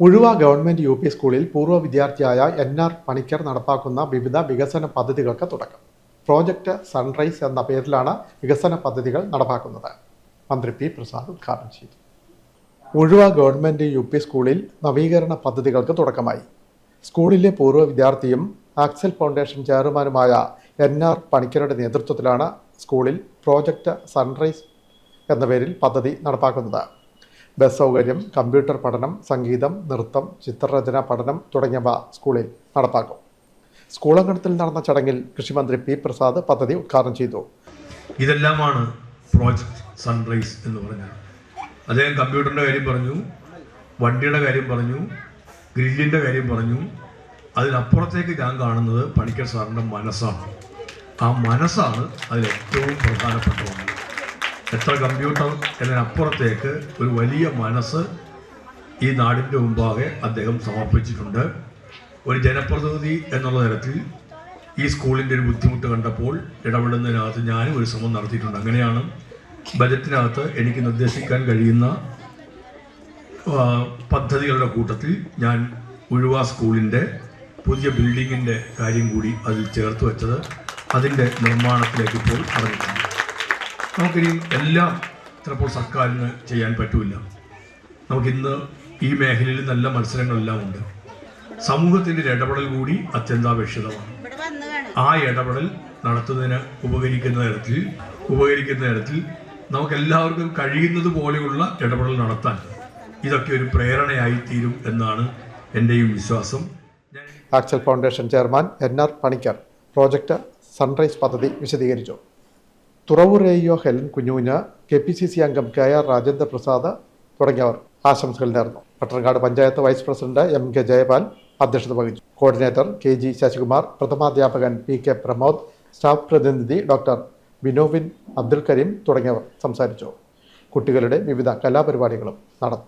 Uzhuva government U P സ്കൂളിൽ പൂർവ വിദ്യാർത്ഥിയായ എൻ ആർ പണിക്കർ നടപ്പാക്കുന്ന വിവിധ വികസന പദ്ധതികൾക്ക് തുടക്കം. പ്രോജക്റ്റ് സൺറൈസ് എന്ന പേരിലാണ് വികസന പദ്ധതികൾ നടപ്പാക്കുന്നത്. മന്ത്രി പി പ്രസാദ് ഉദ്ഘാടനം ചെയ്തു. ഉഴുവ ഗവൺമെന്റ് യു പി സ്കൂളിൽ നവീകരണ പദ്ധതികൾക്ക് തുടക്കമായി. സ്കൂളിലെ പൂർവ വിദ്യാർത്ഥിയും ആക്സൽ ഫൗണ്ടേഷൻ ചെയർമാനുമായ എൻ ആർ പണിക്കരുടെ നേതൃത്വത്തിലാണ് സ്കൂളിൽ പ്രോജക്റ്റ് സൺറൈസ് എന്ന പേരിൽ പദ്ധതി നടപ്പാക്കുന്നത്. ബസ് സൗകര്യം കമ്പ്യൂട്ടർ പഠനം സംഗീതം നൃത്തം ചിത്രരചന പഠനം തുടങ്ങിയവ സ്കൂളിൽ നടപ്പാക്കും. സ്കൂളങ്കണത്തിൽ നടന്ന ചടങ്ങിൽ കൃഷിമന്ത്രി പി പ്രസാദ് പദ്ധതി ഉദ്ഘാടനം ചെയ്തു. ഇതെല്ലാമാണ് പ്രോജക്റ്റ് സൺറൈസ് എന്ന് പറഞ്ഞാൽ. അദ്ദേഹം കമ്പ്യൂട്ടറിന്റെ കാര്യം പറഞ്ഞു വണ്ടിയുടെ കാര്യം പറഞ്ഞു ഗ്രില്ലിന്റെ കാര്യം പറഞ്ഞു. അതിനപ്പുറത്തേക്ക് ഞാൻ കാണുന്നത് പണിക്കർ സാറിന്റെ മനസ്സാണ്. ആ മനസ്സാണ് അതിലേറ്റവും പ്രധാനപ്പെട്ട ഒന്ന്. എത്ര കമ്പ്യൂട്ടർ എന്നതിനപ്പുറത്തേക്ക് ഒരു വലിയ മനസ്സ് ഈ നാടിന്റെ മുമ്പാകെ അദ്ദേഹം സമർപ്പിച്ചിട്ടുണ്ട്. ഒരു ജനപ്രതിനിധി എന്നുള്ള തരത്തിൽ ഈ സ്കൂളിന്റെ ഒരു ബുദ്ധിമുട്ട് കണ്ടപ്പോൾ ഇടപെടുന്നതിനകത്ത് ഞാനും ഒരു ശ്രമം നടത്തിയിട്ടുണ്ട്. അങ്ങനെയാണ് ബജറ്റിനകത്ത് എനിക്ക് നിർദ്ദേശിക്കാൻ കഴിയുന്ന പദ്ധതികളുടെ കൂട്ടത്തിൽ ഞാൻ ഉഴുവ സ്കൂളിന്റെ പുതിയ ബിൽഡിങ്ങിന്റെ കാര്യം കൂടി അതിൽ ചേർത്ത് വെച്ചത് അതിന്റെ നിർമ്മാണത്തിലേക്ക് ഇപ്പോൾ അറിഞ്ഞിട്ടുണ്ട് നമുക്കിനി എല്ലാം ചിലപ്പോൾ സർക്കാരിന് ചെയ്യാൻ പറ്റില്ല. നമുക്കിന്ന് ഈ മേഖലയിൽ നല്ല മത്സരങ്ങളെല്ലാം ഉണ്ട്. സമൂഹത്തിന്റെ ഒരു ഇടപെടൽ കൂടി അത്യന്താപേക്ഷിതമാണ്. ആ ഇടപെടൽ നടത്തുന്നതിന് ഉപകരിക്കുന്ന തരത്തിൽ ഉപകരിക്കുന്ന തരത്തിൽ നമുക്ക് എല്ലാവർക്കും കഴിയുന്നത് പോലെയുള്ള ഇടപെടൽ നടത്താൻ ഇതൊക്കെ ഒരു പ്രേരണയായി തീരും എന്നാണ് എന്റെയും വിശ്വാസം. Axel foundation chairman N R Panicker project sunrise പദ്ധതി വിശദീകരിച്ചു. Thuravoor AEO Helen Kunjukunja K P C C അംഗം കെ ആർ രാജേന്ദ്ര പ്രസാദ് തുടങ്ങിയവർ ആശംസകൾ നേർന്നു. Pattanakkad panchayat vice president M K Jayapal അധ്യക്ഷത വഹിച്ചു. കോർഡിനേറ്റർ കെ ജി ശശികുമാർ പ്രഥമാധ്യാപകൻ പി കെ പ്രമോദ് സ്റ്റാഫ് പ്രതിനിധി ഡോക്ടർ ബിനോവിൻ അബ്ദുൽ കരീം തുടങ്ങിയവർ സംസാരിച്ചു. കുട്ടികളുടെ വിവിധ കലാപരിപാടികളും നടന്നു.